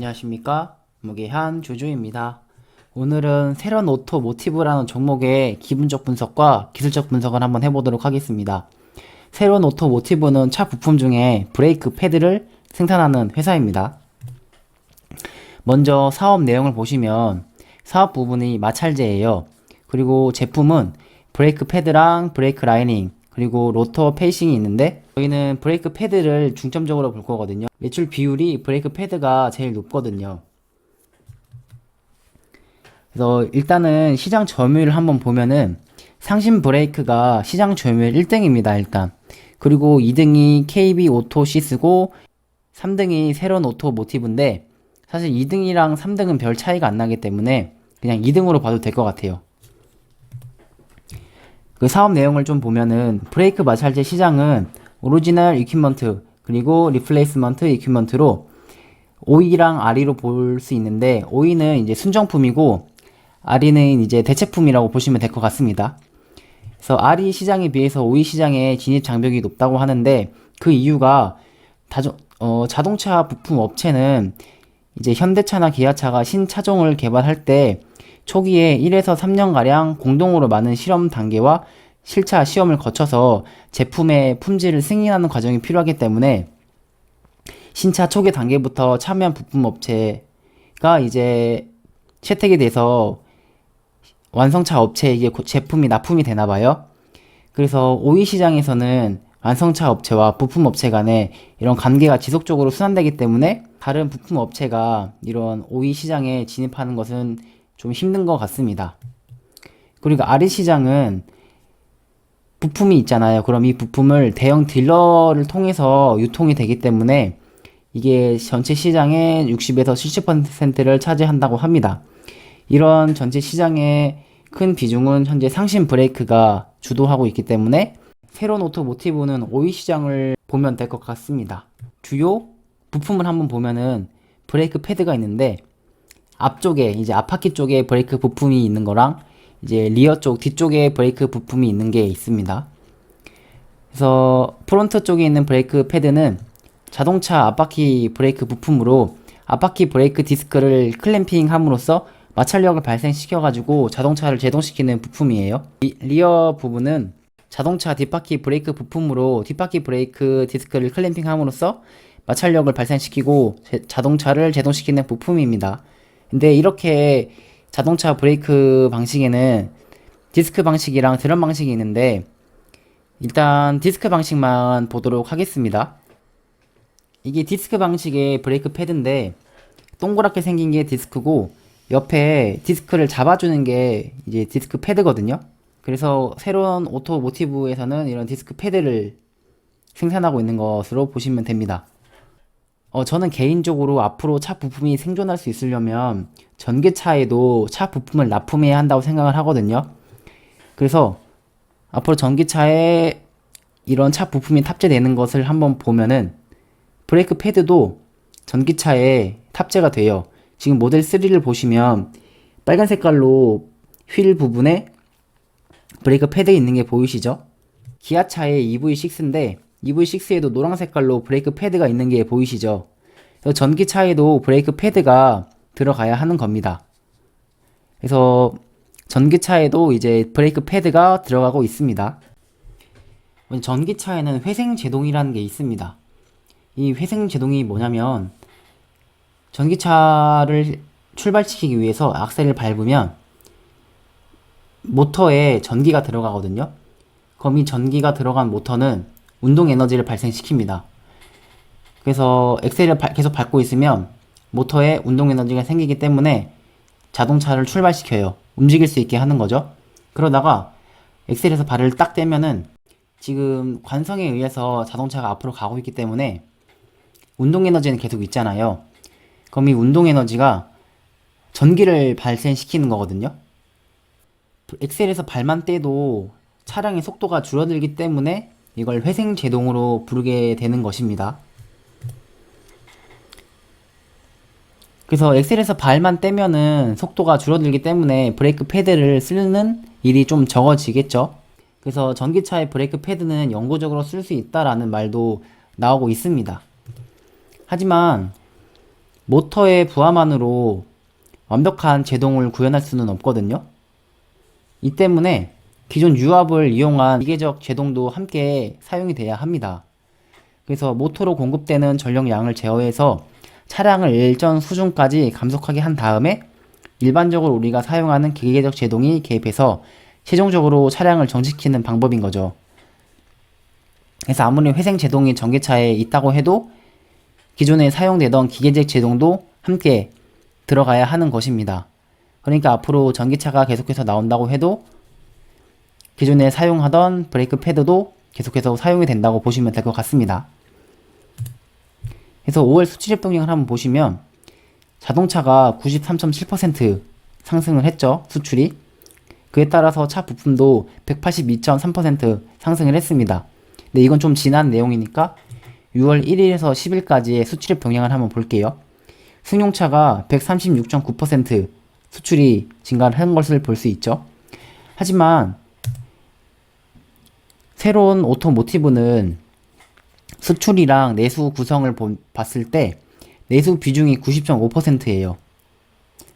안녕하십니까? 무게한 조조입니다. 오늘은 세런 오토 모티브라는 종목의 기본적 분석과 기술적 분석을 한번 해보도록 하겠습니다. 세런 오토 모티브는 차 부품 중에 브레이크 패드를 생산하는 회사입니다. 먼저 사업 내용을 보시면 사업 부분이 마찰제예요. 그리고 제품은 브레이크 패드랑 브레이크 라이닝 그리고 로터 페이싱이 있는데 저희는 브레이크 패드를 중점적으로 볼 거거든요. 매출 비율이 브레이크 패드가 제일 높거든요. 그래서 일단은 시장 점유율 한번 보면은 상신 브레이크가 시장 점유율 1등입니다, 일단. 그리고 2등이 KB 오토 시스고 3등이 세론 오토 모티브인데 사실 2등이랑 3등은 별 차이가 안 나기 때문에 그냥 2등으로 봐도 될 것 같아요. 그 사업 내용을 좀 보면은 브레이크 마찰제 시장은 오리지널 이퀴먼트 그리고 리플레이스먼트 이퀴먼트로 OE랑 RE로 볼 수 있는데 OE는 이제 순정품이고 RE는 이제 대체품이라고 보시면 될 것 같습니다. 그래서 RE 시장에 비해서 OE 시장의 진입 장벽이 높다고 하는데 그 이유가 다조, 어, 자동차 부품 업체는 이제 현대차나 기아차가 신차종을 개발할 때 초기에 1에서 3년가량 공동으로 많은 실험 단계와 실차 시험을 거쳐서 제품의 품질을 승인하는 과정이 필요하기 때문에 신차 초기 단계부터 참여한 부품 업체가 이제 채택이 돼서 완성차 업체에게 고- 제품이 납품이 되나 봐요. 그래서 OE 시장에서는 완성차 업체와 부품 업체 간에 이런 관계가 지속적으로 순환되기 때문에 다른 부품 업체가 이런 OE 시장에 진입하는 것은 좀 힘든 것 같습니다. 그리고 RE 시장은 부품이 있잖아요. 그럼 이 부품을 대형 딜러를 통해서 유통이 되기 때문에 이게 전체 시장의 60에서 70%를 차지한다고 합니다. 이런 전체 시장의 큰 비중은 현재 상신 브레이크가 주도하고 있기 때문에 새로운 오토모티브는 OE 시장을 보면 될 것 같습니다. 주요 부품을 한번 보면은 브레이크 패드가 있는데 앞쪽에 이제 앞바퀴 쪽에 브레이크 부품이 있는 거랑 이제 리어 쪽 뒤쪽에 브레이크 부품이 있는 게 있습니다. 그래서 프론트 쪽에 있는 브레이크 패드는 자동차 앞바퀴 브레이크 부품으로 앞바퀴 브레이크 디스크를 클램핑 함으로써 마찰력을 발생시켜 가지고 자동차를 제동시키는 부품이에요. 리, 리어 부분은 자동차 뒷바퀴 브레이크 부품으로 뒷바퀴 브레이크 디스크를 클램핑 함으로써 마찰력을 발생시키고 제- 자동차를 제동시키는 부품입니다. 근데 이렇게 자동차 브레이크 방식에는 디스크 방식이랑 드럼 방식이 있는데 일단 디스크 방식만 보도록 하겠습니다. 이게 디스크 방식의 브레이크 패드인데 동그랗게 생긴 게 디스크고 옆에 디스크를 잡아주는 게 이제 디스크 패드거든요. 그래서 새로운 오토모티브에서는 이런 디스크 패드를 생산하고 있는 것으로 보시면 됩니다. 어, 저는 개인적으로 앞으로 차 부품이 생존할 수 있으려면 전기차에도 차 부품을 납품해야 한다고 생각을 하거든요. 그래서 앞으로 전기차에 이런 차 부품이 탑재되는 것을 한번 보면은 브레이크 패드도 전기차에 탑재가 돼요. 지금 모델 3를 보시면 빨간 색깔로 휠 부분에 브레이크 패드 있는 게 보이시죠? 기아차의 EV6인데 EV6에도 노란 색깔로 브레이크 패드가 있는 게 보이시죠? 전기차에도 브레이크 패드가 들어가야 하는 겁니다. 그래서 전기차에도 이제 브레이크 패드가 들어가고 있습니다. 전기차에는 회생 제동이라는 게 있습니다. 이 회생 제동이 뭐냐면 전기차를 출발시키기 위해서 악셀을 밟으면 모터에 전기가 들어가거든요. 그럼 이 전기가 들어간 모터는 운동 에너지를 발생시킵니다. 그래서 엑셀을 발- 계속 밟고 있으면 모터에 운동 에너지가 생기기 때문에 자동차를 출발시켜요. 움직일 수 있게 하는 거죠. 그러다가 엑셀에서 발을 딱 떼면은 지금 관성에 의해서 자동차가 앞으로 가고 있기 때문에 운동 에너지는 계속 있잖아요. 그럼 이 운동 에너지가 전기를 발생시키는 거거든요. 엑셀에서 발만 떼도 차량의 속도가 줄어들기 때문에 이걸 회생 제동으로 부르게 되는 것입니다. 그래서 엑셀에서 발만 떼면은 속도가 줄어들기 때문에 브레이크 패드를 쓰는 일이 좀 적어지겠죠. 그래서 전기차의 브레이크 패드는 영구적으로 쓸 수 있다라는 말도 나오고 있습니다. 하지만 모터의 부하만으로 완벽한 제동을 구현할 수는 없거든요. 이 때문에 기존 유압을 이용한 기계적 제동도 함께 사용이 돼야 합니다. 그래서 모터로 공급되는 전력량을 제어해서 차량을 일정 수준까지 감속하게 한 다음에 일반적으로 우리가 사용하는 기계적 제동이 개입해서 최종적으로 차량을 정지시키는 방법인 거죠. 그래서 아무리 회생 제동이 전기차에 있다고 해도 기존에 사용되던 기계적 제동도 함께 들어가야 하는 것입니다. 그러니까 앞으로 전기차가 계속해서 나온다고 해도 기존에 사용하던 브레이크 패드도 계속해서 사용이 된다고 보시면 될 것 같습니다. 그래서 5월 수치력 동향을 한번 보시면 자동차가 93.7% 상승을 했죠. 수출이. 그에 따라서 차 부품도 182.3% 상승을 했습니다. 근데 이건 좀 지난 내용이니까 6월 1일에서 10일까지의 수출입 동향을 한번 볼게요. 승용차가 136.9% 수출이 증가를 한 것을 볼 수 있죠. 하지만 새로운 오토모티브는 수출이랑 내수 구성을 보- 봤을 때 내수 비중이 90.5%예요.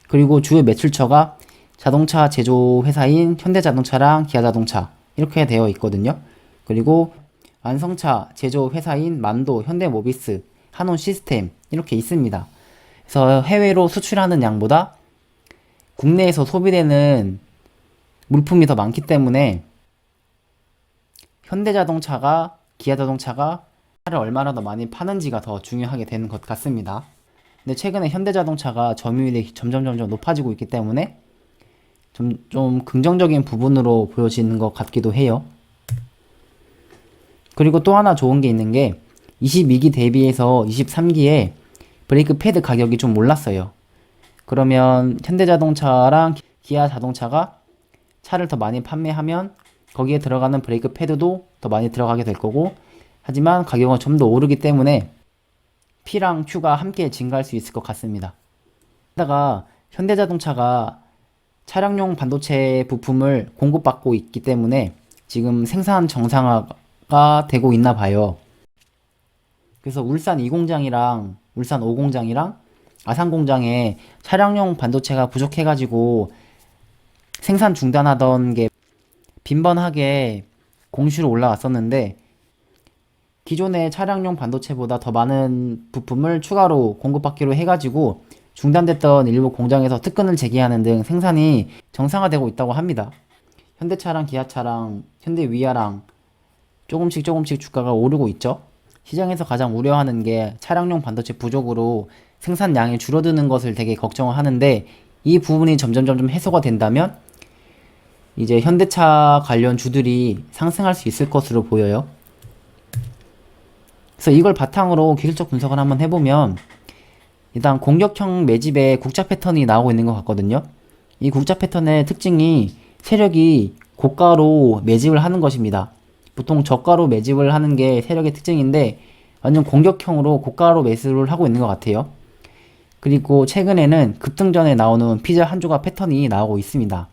그리고 주요 매출처가 자동차 제조 회사인 현대자동차랑 기아자동차 이렇게 되어 있거든요. 그리고 완성차 제조 회사인 만도, 현대모비스, 한온 시스템 이렇게 있습니다. 그래서 해외로 수출하는 양보다 국내에서 소비되는 물품이 더 많기 때문에 현대자동차가 기아자동차가 차를 얼마나 더 많이 파는지가 더 중요하게 되는 것 같습니다. 근데 최근에 현대자동차가 점유율이 점점 점점 높아지고 있기 때문에 좀, 좀 긍정적인 부분으로 보여지는 것 같기도 해요. 그리고 또 하나 좋은 게 있는 게 22기 대비해서 23기에 브레이크 패드 가격이 좀 올랐어요. 그러면 현대자동차랑 기아 자동차가 차를 더 많이 판매하면 거기에 들어가는 브레이크 패드도 더 많이 들어가게 될 거고 하지만 가격은 좀 더 오르기 때문에 P랑 Q가 함께 증가할 수 있을 것 같습니다. 게다가 현대자동차가 차량용 반도체 부품을 공급받고 있기 때문에 지금 생산 정상화가 되고 있나 봐요. 그래서 울산 2공장이랑 울산 5공장이랑 아산 공장에 차량용 반도체가 부족해가지고 생산 중단하던 게 빈번하게 공시로 올라왔었는데 기존의 차량용 반도체보다 더 많은 부품을 추가로 공급받기로 해가지고 중단됐던 일부 공장에서 특근을 제기하는 등 생산이 정상화되고 있다고 합니다. 현대차랑 기아차랑 현대위아랑 조금씩 조금씩 주가가 오르고 있죠. 시장에서 가장 우려하는 게 차량용 반도체 부족으로 생산량이 줄어드는 것을 되게 걱정을 하는데 이 부분이 점점 점점 해소가 된다면 이제 현대차 관련 주들이 상승할 수 있을 것으로 보여요. 그래서 이걸 바탕으로 기술적 분석을 한번 해보면 일단 공격형 매집의 국자 패턴이 나오고 있는 것 같거든요. 이 국자 패턴의 특징이 세력이 고가로 매집을 하는 것입니다. 보통 저가로 매집을 하는 게 세력의 특징인데 완전 공격형으로 고가로 매수를 하고 있는 것 같아요. 그리고 최근에는 급등 전에 나오는 피자 한 조각 패턴이 나오고 있습니다.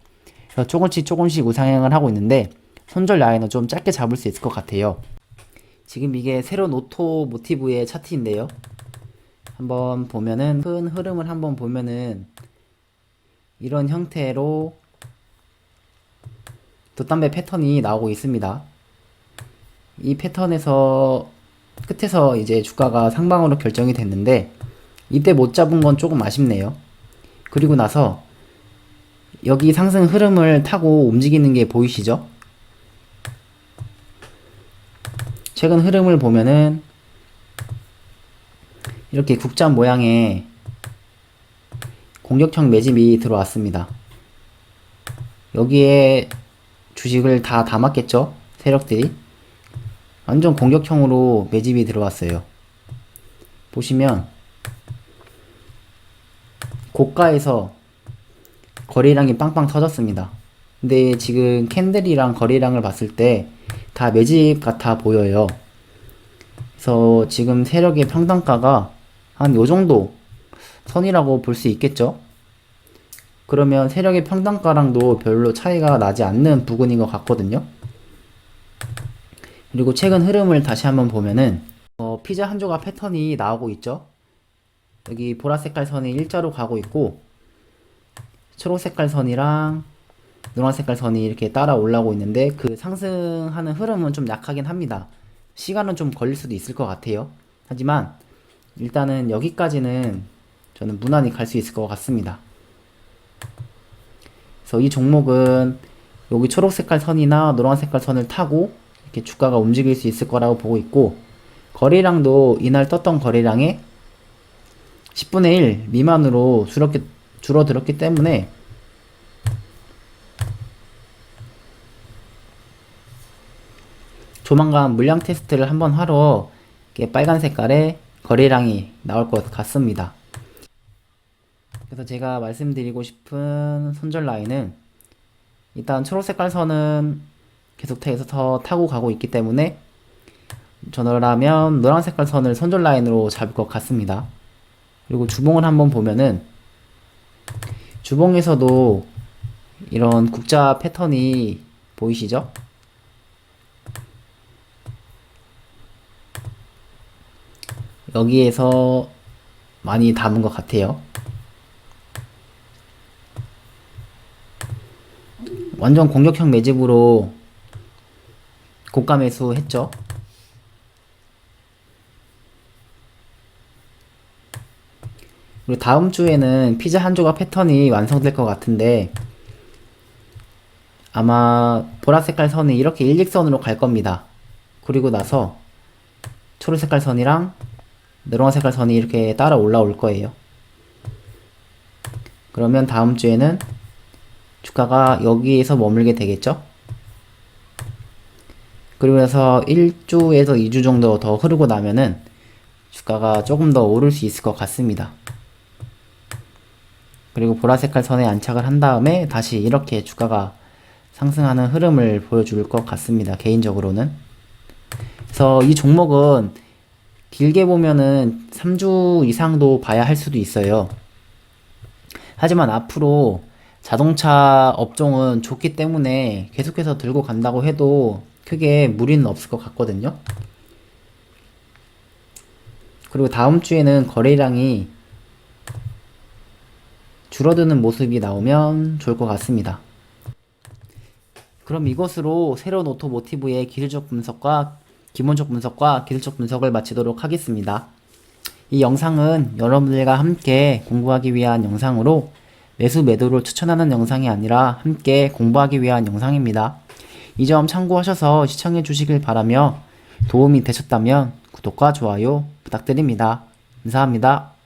조금씩 조금씩 우상향을 하고 있는데 손절 라인은 좀 짧게 잡을 수 있을 것 같아요. 지금 이게 새로운 오토 모티브의 차트인데요. 한번 보면은 큰 흐름을 한번 보면은 이런 형태로 돛담배 패턴이 나오고 있습니다. 이 패턴에서 끝에서 이제 주가가 상방으로 결정이 됐는데 이때 못 잡은 건 조금 아쉽네요. 그리고 나서 여기 상승 흐름을 타고 움직이는 게 보이시죠? 최근 흐름을 보면은 이렇게 국자 모양의 공격형 매집이 들어왔습니다. 여기에 주식을 다 담았겠죠? 세력들이. 완전 공격형으로 매집이 들어왔어요. 보시면 고가에서 거래량이 빵빵 터졌습니다. 근데 지금 캔들이랑 거래량을 봤을 때 다 매집 같아 보여요. 그래서 지금 세력의 평단가가 한 요 정도 선이라고 볼 수 있겠죠? 그러면 세력의 평단가랑도 별로 차이가 나지 않는 부분인 것 같거든요. 그리고 최근 흐름을 다시 한번 보면은 어, 피자 한 조각 패턴이 나오고 있죠. 여기 보라 색깔 선이 일자로 가고 있고 초록 색깔 선이랑 노란 색깔 선이 이렇게 따라 올라오고 있는데 그 상승하는 흐름은 좀 약하긴 합니다. 시간은 좀 걸릴 수도 있을 것 같아요. 하지만 일단은 여기까지는 저는 무난히 갈 수 있을 것 같습니다. 그래서 이 종목은 여기 초록 색깔 선이나 노란 색깔 선을 타고 이렇게 주가가 움직일 수 있을 거라고 보고 있고 거래량도 이날 떴던 거래량의 10분의 1 미만으로 줄었기, 줄어들었기 때문에 조만간 물량 테스트를 한번 하러 빨간 색깔의 거래량이 나올 것 같습니다. 그래서 제가 말씀드리고 싶은 손절 라인은 일단 초록 색깔 선은 계속해서 타고 가고 있기 때문에 저라면 노란 색깔 선을 손절 라인으로 잡을 것 같습니다. 그리고 주봉을 한번 보면은 주봉에서도 이런 국자 패턴이 보이시죠? 여기에서 많이 담은 것 같아요. 완전 공격형 매집으로 고가 매수 했죠. 그리고 다음 주에는 피자 한 조각 패턴이 완성될 것 같은데 아마 보라 색깔 선이 이렇게 일직선으로 갈 겁니다. 그리고 나서 초록 색깔 선이랑 노란 색깔 선이 이렇게 따라 올라올 거예요. 그러면 다음 주에는 주가가 여기에서 머물게 되겠죠? 그리고 나서 1주에서 2주 정도 더 흐르고 나면은 주가가 조금 더 오를 수 있을 것 같습니다. 그리고 보라 색깔 선에 안착을 한 다음에 다시 이렇게 주가가 상승하는 흐름을 보여줄 것 같습니다. 개인적으로는. 그래서 이 종목은 길게 보면은 3주 이상도 봐야 할 수도 있어요. 하지만 앞으로 자동차 업종은 좋기 때문에 계속해서 들고 간다고 해도 크게 무리는 없을 것 같거든요. 그리고 다음 주에는 거래량이 줄어드는 모습이 나오면 좋을 것 같습니다. 그럼 이것으로 새로운 오토모티브의 기술적 분석과 기본적 분석과 기술적 분석을 마치도록 하겠습니다. 이 영상은 여러분들과 함께 공부하기 위한 영상으로 매수 매도를 추천하는 영상이 아니라 함께 공부하기 위한 영상입니다. 이 점 참고하셔서 시청해 주시길 바라며 도움이 되셨다면 구독과 좋아요 부탁드립니다. 감사합니다.